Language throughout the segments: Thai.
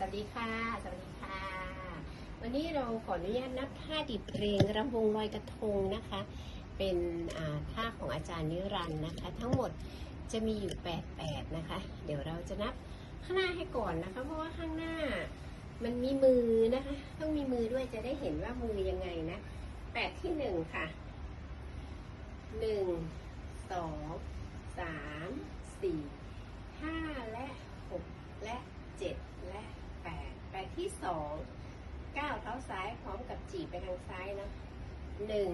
สวัสดีค่ะ สวัสดีค่ะ วันนี้เราขออนุญาตนับท่าดิบเพลงรำวงลอยกระทงนะคะ เป็นท่าของอาจารย์นิรันด์นะคะ ทั้งหมดจะมีอยู่8แปดนะคะ เดี๋ยวเราจะนับข้างหน้าให้ก่อนนะคะ เพราะว่าข้างหน้ามันมีมือนะคะ ต้องมีมือด้วยจะได้เห็นว่ามือยังไงนะ แปดที่หนึ่งค่ะ หนึ่ง สอง สาม สี่ ห้าและหกและเจ็ดและแปดแปด ที่สองก้าวเท้าซ้ายพร้อมกับจีบไปทางซ้ายนะหนึ่ง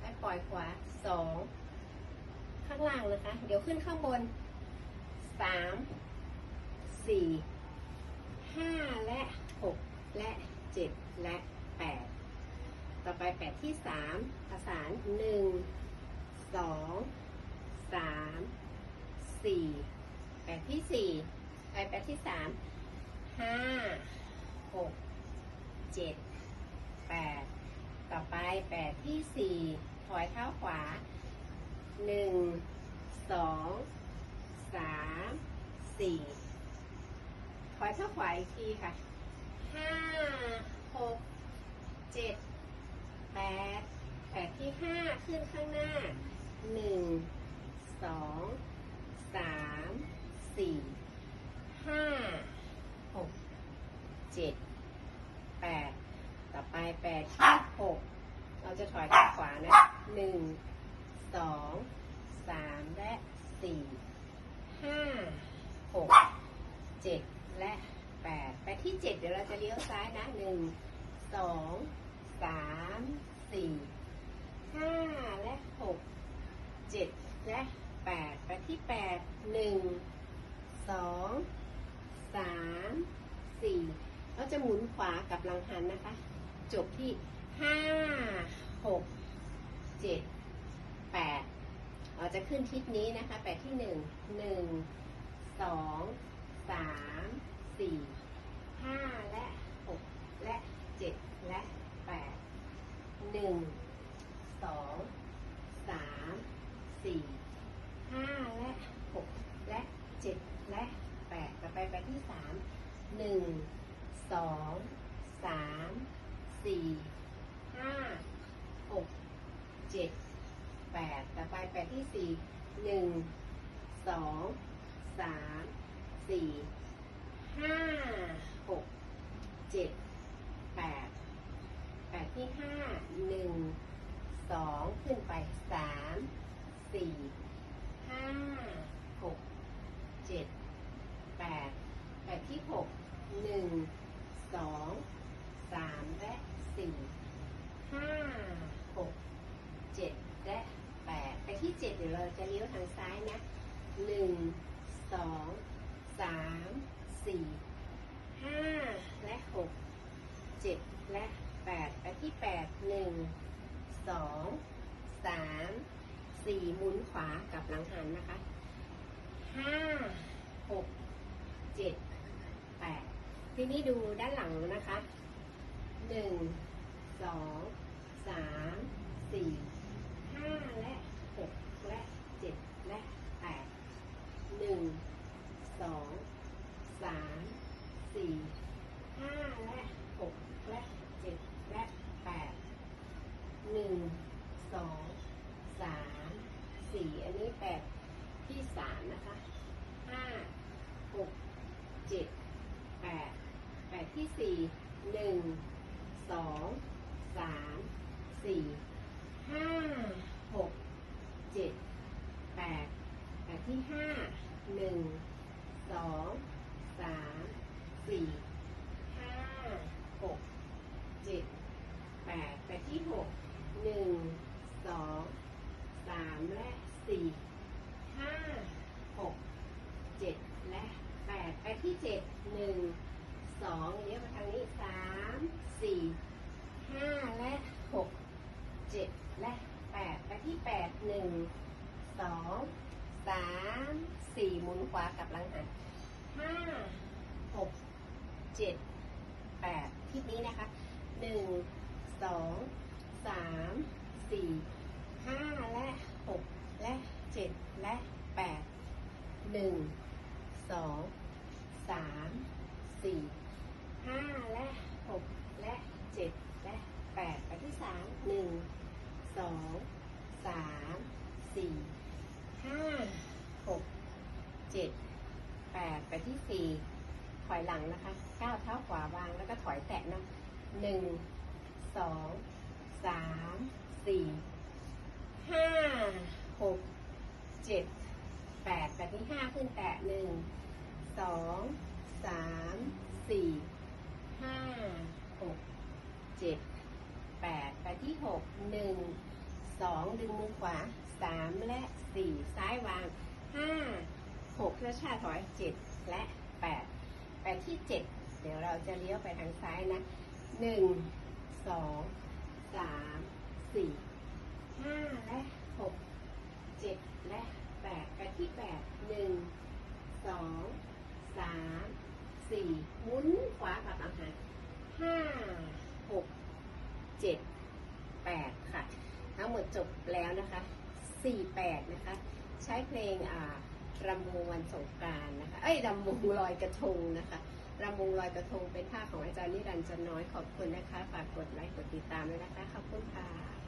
และปล่อยขวาสองข้างล่างนะคะ เดี๋ยวขึ้นข้างบนสามสี่ห้าและหกและเจ็ดและแปดต่อไปแปดที่สามประสานหนึ่งสองสามสี่แปดที่สี่ไปแปดที่สามห้า หกเจ็ดแปดต่อไปแปดที่สี่ถอยเท้าขวาหนึ่งสองสามสี่ถอยเท้าขวาอีกทีค่ะห้าหกเจ็ดแปดแปดที่ห้าขึ้นข้างหน้าหนึ่งสองสามสี่ห้า เจ็ดแปดต่อไปแปดที่หกเราจะถอยข้างขวานะหนึ่งสองสามและสี่ห้าหกเจ็ดและแปดไปที่เจ็ดเดี๋ยวเราจะเลี้ยวซ้ายนะหนึ่งสองสามสี่ห้าและหกเจ็ดและแปดไปที่แปดหนึ่งสองสามสี่ เราจะหมุนขวากับหลังหันนะคะ จบที่ห้าหกเจ็ดแปดเราจะขึ้นทิศนี้นะคะแปดที่หนึ่งหนึ่งสองสามสี่ห้าและหกและเจ็ดและแปดหนึ่งสองสามสี่ห้าและหกและเจ็ดและแปดต่อไปไปที่สามหนึ่ง สองสามสี่ห้าหกเจ็ดแปดต่อไปแปดที่สี่หนึ่งสองสามสี่ห้าหกเจ็ดแปดแปดที่ห้าหนึ่งสองขึ้นไปสามสี่ห้าหกเจ็ดแปดแปดที่หกหนึ่งสองสามและสี่ห้าหกเจ็ดและแปดไปที่ เราจะเลี้ยวทางซ้ายนะหนึ่งสองสามสี่ห้าและหกเจ็ดและแปดไปที่แปดหนึ่งสองสามสี่หมุนขวากับหลังหันนะคะห้าหกเจ็ดแปดทีนี้ดูด้านหลังนะคะหนึ่งสองสามสี่ห้าและหกและเจ็ดและแปดหนึ่งสองสามสี่ห้าและหกและเจ็ดและแปดหนึ่งสองสามสี่อันนี้แปดที่สามนะคะห้าหกเจ็ดแปดแปด ที่สี่หนึ่งสองสามสี่ห้าหกเจ็ดแปดแปดที่ห้าหนึ่งสองสามสี่ห้าหกเจ็ดแปดแปดที่หกหนึ่งสองสามและสี่ห้าหกเจ็ดและแปดไปที่เจ็ดหนึ่งส องเลี้ยวมาทางนี้สามสี่ห้าและหกเจ็ดและแปดไปที่แปดหนึ่งสองสามสี่หมุนขวากับหลังหันห้าหกเจ็ดแปดทิศนี้นะคะหนึ่งสองสามสี่ห้าและหกและเจ็ดและแปดหนึ่งสองสามสี่ ห้า และหกและเจ็ดและแปดไปที่สามหนึ่งสองสามสี่ห้าหกเจ็ดแปดไปที่สี่ถอยหลังนะคะก้าวเท้าขวาวางแล้วก็ถอยแตะนะหนึ่งสองสามสี่ห้าหกเจ็ดแปดไปที่ห้าขึ้นแตะหนึ่งสองสามสี่ ห้าหกเจ็ดแปดไปที่หกหนึ่งสองดึงมือขวาสามและสี่ซ้ายวางห้าหกแล้วชาถอยเจ็ดและแปดไปที่เจ็ดเดี๋ยวเราจะเลี้ยวไปทางซ้ายนะหนึ่งสองสามสี่ห้าและหกเจ็ดและแปดไปที่แปดหนึ่งสองสามสี่หมุนขวากลับมาหาห้าหก เจ็ดแปดค่ะ ทั้งหมดจบแล้วนะคะสี่แปดนะคะ ใช้เพลงอ่ารำวงวันสงการนะคะ เอ้ยรำวงลอยกระทงนะคะรำวงลอยกระทงเป็นท่าของอาจารย์นิรันดร์จันน้อยขอบคุณนะคะ ฝากกดไลค์กดติดตามด้วยนะคะ ขอบคุณค่ะ